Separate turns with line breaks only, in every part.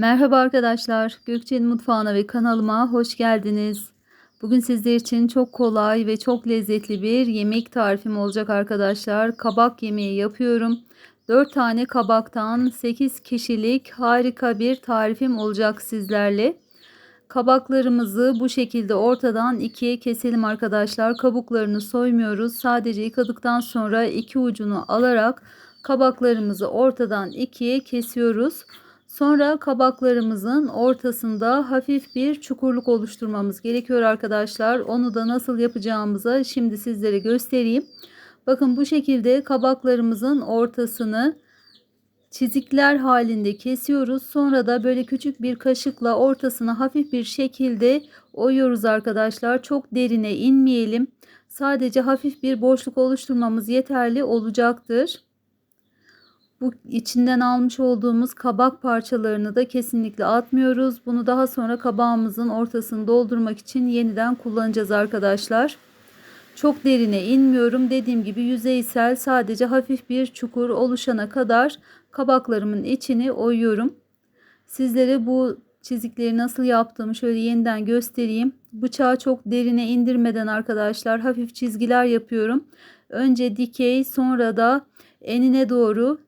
Merhaba arkadaşlar, Gökçe'nin mutfağına ve kanalıma hoş geldiniz. Bugün sizler için çok kolay ve çok lezzetli bir yemek tarifim olacak arkadaşlar. Kabak yemeği yapıyorum. 4 tane kabaktan 8 kişilik harika bir tarifim olacak sizlerle. Kabaklarımızı bu şekilde ortadan ikiye keselim arkadaşlar. Kabuklarını soymuyoruz. Sadece yıkadıktan sonra iki ucunu alarak kabaklarımızı ortadan ikiye kesiyoruz. Sonra kabaklarımızın ortasında hafif bir çukurluk oluşturmamız gerekiyor arkadaşlar. Onu da nasıl yapacağımıza şimdi sizlere göstereyim. Bakın bu şekilde kabaklarımızın ortasını çizikler halinde kesiyoruz. Sonra da böyle küçük bir kaşıkla ortasına hafif bir şekilde oyuyoruz arkadaşlar. Çok derine inmeyelim. Sadece hafif bir boşluk oluşturmamız yeterli olacaktır. Bu içinden almış olduğumuz kabak parçalarını da kesinlikle atmıyoruz. Bunu daha sonra kabağımızın ortasını doldurmak için yeniden kullanacağız arkadaşlar. Çok derine inmiyorum. Dediğim gibi yüzeysel sadece hafif bir çukur oluşana kadar kabaklarımın içini oyuyorum. Sizlere bu çizikleri nasıl yaptığımı şöyle yeniden göstereyim. Bıçağı çok derine indirmeden arkadaşlar hafif çizgiler yapıyorum. Önce dikey sonra da enine doğru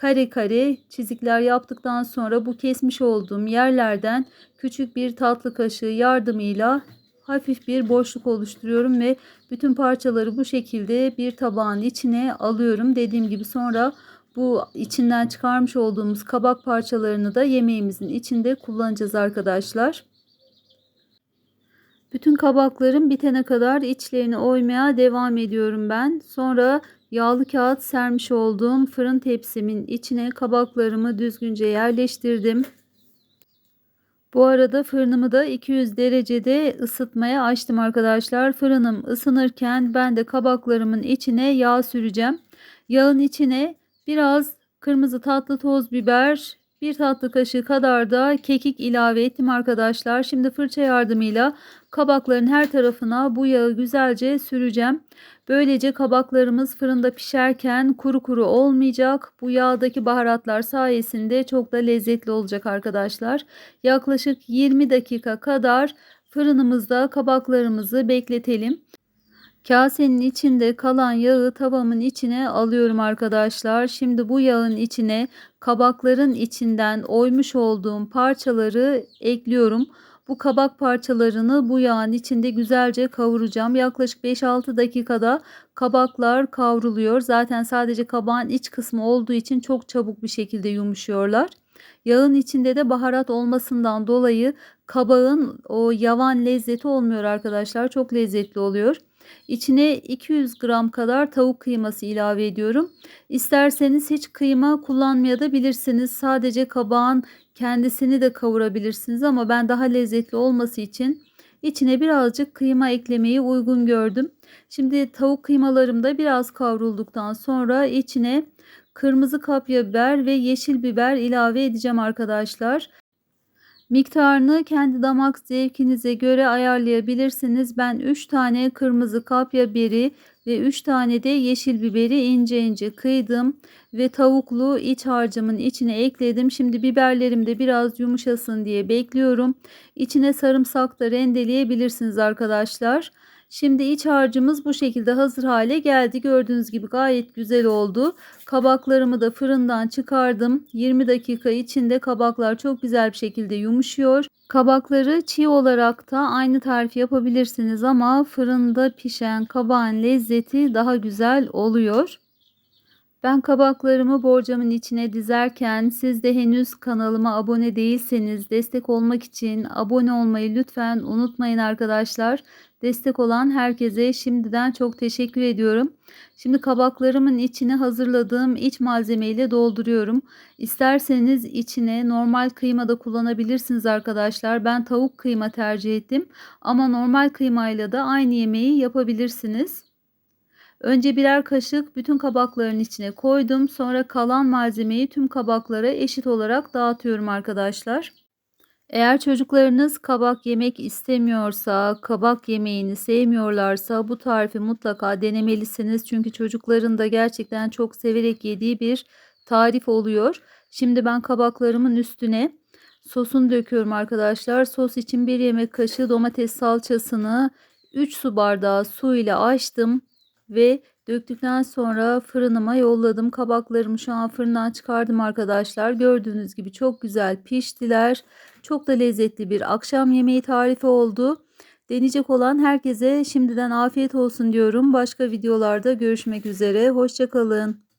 kare kare çizikler yaptıktan sonra bu kesmiş olduğum yerlerden küçük bir tatlı kaşığı yardımıyla hafif bir boşluk oluşturuyorum ve bütün parçaları bu şekilde bir tabağın içine alıyorum. Dediğim gibi sonra bu içinden çıkarmış olduğumuz kabak parçalarını da yemeğimizin içinde kullanacağız arkadaşlar. Bütün kabakların bitene kadar içlerini oymaya devam ediyorum ben. Sonra Yağlı kağıt sermiş olduğum fırın tepsimin içine kabaklarımı düzgünce yerleştirdim. Bu arada fırınımı da 200 derecede ısıtmaya açtım arkadaşlar. Fırınım ısınırken ben de kabaklarımın içine yağ süreceğim. Yağın içine biraz kırmızı tatlı toz biber, bir tatlı kaşığı kadar da kekik ilave ettim arkadaşlar. Şimdi fırça yardımıyla kabakların her tarafına bu yağı güzelce süreceğim. Böylece kabaklarımız fırında pişerken kuru kuru olmayacak. Bu yağdaki baharatlar sayesinde çok da lezzetli olacak arkadaşlar. Yaklaşık 20 dakika kadar fırınımızda kabaklarımızı bekletelim. Kasenin içinde kalan yağı tavamın içine alıyorum arkadaşlar. Şimdi bu yağın içine kabakların içinden oymuş olduğum parçaları ekliyorum. Bu kabak parçalarını bu yağın içinde güzelce kavuracağım. Yaklaşık 5-6 dakikada kabaklar kavruluyor. Zaten sadece kabağın iç kısmı olduğu için çok çabuk bir şekilde yumuşuyorlar. Yağın içinde de baharat olmasından dolayı kabağın o yavan lezzeti olmuyor arkadaşlar. Çok lezzetli oluyor. İçine 200 gram kadar tavuk kıyması ilave ediyorum. İsterseniz hiç kıyma kullanmaya da bilirsiniz. Sadece kabağın kendisini de kavurabilirsiniz ama ben daha lezzetli olması için içine birazcık kıyma eklemeyi uygun gördüm. Şimdi tavuk kıymalarım da biraz kavrulduktan sonra içine kırmızı kapya biber ve yeşil biber ilave edeceğim arkadaşlar. Miktarını kendi damak zevkinize göre ayarlayabilirsiniz. Ben 3 tane kırmızı kapya biberi ve 3 tane de yeşil biberi ince ince kıydım ve tavuklu iç harcımın içine ekledim. Şimdi biberlerim de biraz yumuşasın diye bekliyorum. İçine sarımsak da rendeleyebilirsiniz arkadaşlar. Şimdi iç harcımız bu şekilde hazır hale geldi. Gördüğünüz gibi gayet güzel oldu. Kabaklarımı da fırından çıkardım. 20 dakika içinde kabaklar çok güzel bir şekilde yumuşuyor. Kabakları çiğ olarak da aynı tarifi yapabilirsiniz ama fırında pişen kabağın lezzeti daha güzel oluyor. Ben kabaklarımı borcamın içine dizerken siz de henüz kanalıma abone değilseniz destek olmak için abone olmayı lütfen unutmayın arkadaşlar. Destek olan herkese şimdiden çok teşekkür ediyorum. Şimdi kabaklarımın içine hazırladığım iç malzemeyle dolduruyorum. İsterseniz içine normal kıyma da kullanabilirsiniz arkadaşlar. Ben tavuk kıyma tercih ettim ama normal kıymayla da aynı yemeği yapabilirsiniz. Önce birer kaşık bütün kabakların içine koydum. Sonra kalan malzemeyi tüm kabaklara eşit olarak dağıtıyorum arkadaşlar. Eğer çocuklarınız kabak yemek istemiyorsa, kabak yemeğini sevmiyorlarsa bu tarifi mutlaka denemelisiniz. Çünkü çocukların da gerçekten çok severek yediği bir tarif oluyor. Şimdi ben kabaklarımın üstüne Sosunu döküyorum arkadaşlar. Sos için 1 yemek kaşığı domates salçasını 3 su bardağı su ile açtım ve döktükten sonra fırınıma yolladım. Kabaklarımı şu an fırından çıkardım arkadaşlar. Gördüğünüz gibi çok güzel piştiler. Çok da lezzetli bir akşam yemeği tarifi oldu. Deneyecek olan herkese şimdiden afiyet olsun diyorum. Başka videolarda görüşmek üzere. Hoşçakalın.